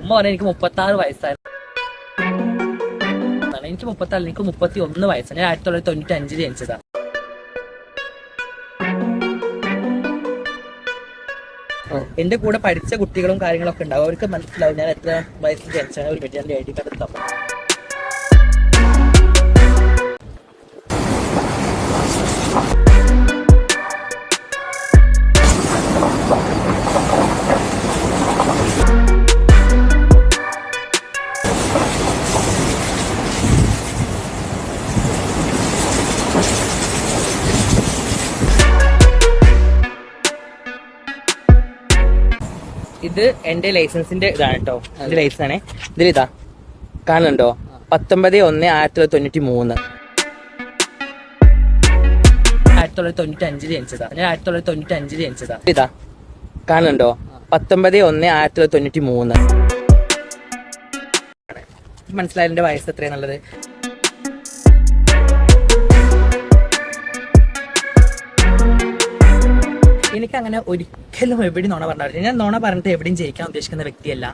ഉമ്മ പറഞ്ഞ എനിക്ക് മുപ്പത്തി ആറ് വയസ്സായിരുന്നു എനിക്ക് മുപ്പത്തി ആറ് എനിക്ക് മുപ്പത്തി ഒന്ന് വയസ്സാണ്. ഞാൻ ആയിരത്തി തൊള്ളായിരത്തി തൊണ്ണൂറ്റി അഞ്ചിൽ ജനിച്ചതാണ് എന്റെ കൂടെ പഠിച്ച കുട്ടികളും കാര്യങ്ങളൊക്കെ ഉണ്ടാവും. അവർക്ക് മനസ്സിലാവും ഞാൻ എത്ര വയസ്സിൽ ജനിച്ചാണ് ഒരു പെട്ടി ഐ ഡി കാർഡ് എടുത്താൽ ഇത് എന്റെ ലൈസൻസിന്റെ ഇതാണ് കേട്ടോ എന്റെ ലൈസൻസ് ആണ്. ഇതിലിതാ. കാണുന്നുണ്ടോ? പത്തൊമ്പത് ഒന്ന് ആയിരത്തി തൊള്ളായിരത്തി തൊണ്ണൂറ്റി മൂന്ന് ആയിരത്തി തൊള്ളായിരത്തി ജനിച്ചതാ. ഞാൻ ആയിരത്തി തൊള്ളായിരത്തി തൊണ്ണൂറ്റി അഞ്ചിൽ ജനിച്ചതാ. ഇതാ കാണുന്നുണ്ടോ? പത്തൊമ്പത് ഒന്ന് ആയിരത്തി തൊള്ളായിരത്തി തൊണ്ണൂറ്റി വയസ്സ് എത്രയാന്നുള്ളത് എനിക്ക് അങ്ങനെ ഒരിക്കലും എവിടെയും നുണ പറഞ്ഞിട്ടില്ല. ഞാൻ നോണ പറഞ്ഞിട്ട് എവിടെയും ജയിക്കാൻ ഉദ്ദേശിക്കുന്ന വ്യക്തിയല്ല.